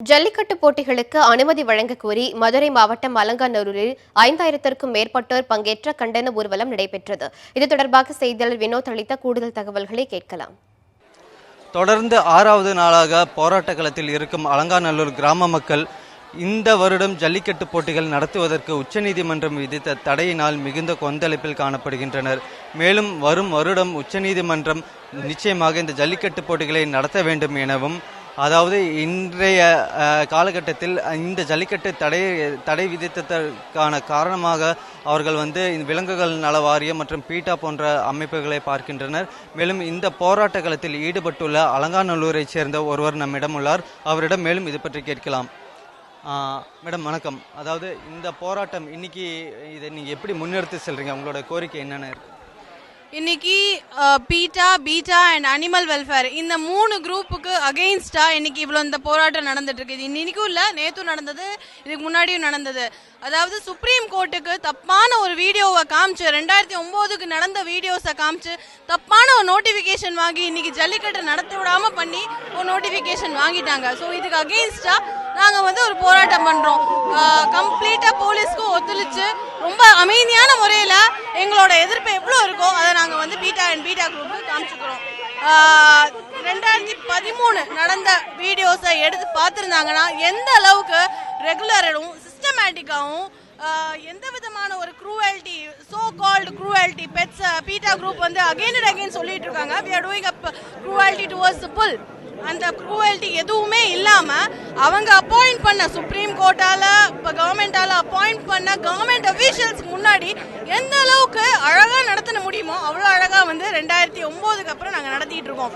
ஜல்லிக்கட்டு போட்டிகளுக்கு அனுமதி வழங்க கோரி மதுரை மாவட்டம் அலங்காநல்லூரில் ஐந்தாயிரத்திற்கும் மேற்பட்டோர் பங்கேற்ற கண்டன ஊர்வலம் நடைபெற்றது. இது தொடர்பாக செய்தியாளர் வினோத் அளித்த கூடுதல் தகவல்களை கேட்கலாம். தொடர்ந்து ஆறாவது நாளாக போராட்ட களத்தில் இருக்கும் அலங்காநல்லூர் கிராம மக்கள் இந்த வருடம் ஜல்லிக்கட்டு போட்டிகள் நடத்துவதற்கு உச்சநீதிமன்றம் விதித்த தடையினால் மிகுந்த கொந்தளிப்பில் காணப்படுகின்றனர். மேலும் வரும் வருடம் உச்சநீதிமன்றம் நிச்சயமாக இந்த ஜல்லிக்கட்டு போட்டிகளை நடத்த வேண்டும் எனவும் அதாவது இன்றைய காலகட்டத்தில் இந்த ஜல்லிக்கட்டு தடை தடை விதித்ததற்கான காரணமாக அவர்கள் வந்து இந்த விலங்குகள் நல வாரியம் மற்றும் பீட்டா போன்ற அமைப்புகளை பார்க்கின்றனர். மேலும் இந்த போராட்ட களத்தில் ஈடுபட்டுள்ள அலங்காநல்லூரைச் சேர்ந்த ஒருவர் நம்மிடம் உள்ளார். அவரிடம் மேலும் இது பற்றி கேட்கலாம். மேடம் வணக்கம். அதாவது இந்த போராட்டம் இன்னைக்கு இதை நீங்கள் எப்படி முன்னெடுத்து செல்றீங்க? உங்களோட கோரிக்கை என்னென்ன இருக்கு? இன்னைக்கு PETA PETA and animal welfare இந்த மூணு குரூப்புக்கு அகெயின்ஸ்டா இன்னைக்கு இவ்வளோ இந்த போராட்டம் நடந்துட்டு இருக்கு இது இன்னைக்கும் இல்லை நேற்றும் நடந்தது இதுக்கு முன்னாடியும் நடந்தது. அதாவது சுப்ரீம் கோர்ட்டுக்கு தப்பான ஒரு வீடியோவை காமிச்சு ரெண்டாயிரத்தி ஒம்போதுக்கு நடந்த வீடியோஸை காமிச்சு தப்பான ஒரு நோட்டிஃபிகேஷன் வாங்கி இன்னைக்கு ஜல்லிக்கட்டு நடத்த விடாம பண்ணி ஒரு நோட்டிஃபிகேஷன் வாங்கிட்டாங்க. ஸோ இதுக்கு அகெயின்ஸ்டா நாங்கள் வந்து ஒரு போராட்டம் பண்ணுறோம் கம்ப்ளீட்டாக போலீஸ்க்கும் ஒத்துழைச்சு ரொம்ப அமைதியான எங்களோட எதிர்ப்பு எவ்வளோ இருக்கோ அதை நாங்கள் வந்து பீட்டா அண்ட் பீட்டா குரூப்புக்கு காமிச்சுக்கிறோம். ரெண்டாயிரத்தி பதிமூணு நடந்த வீடியோஸை எடுத்து பார்த்துருந்தாங்கன்னா எந்த அளவுக்கு ரெகுலரும் சிஸ்டமேட்டிக்காகவும் எந்த விதமான ஒரு cruelty so called cruelty pets PETA group வந்து அகெயின் அண்ட் அகெயின் சொல்லிட்டு இருக்காங்க. We are doing up cruelty towards bull அந்த க்ரூவல்ட்டி எதுவுமே இல்லாம அவங்க அப்பாயிண்ட் பண்ண சுப்ரீம் கோர்ட்டால இப்போ கவர்மெண்டால அப்பாயிண்ட் பண்ண கவர்மெண்ட் அஃபீஷியல்ஸ்க்கு முன்னாடி எந்த அளவுக்கு அழகா நடத்தின முடியுமோ அவ்வளோ அழகா வந்து ரெண்டாயிரத்தி ஒன்பதுக்கு அப்புறம் நாங்கள் நடத்திட்டு இருக்கோம்.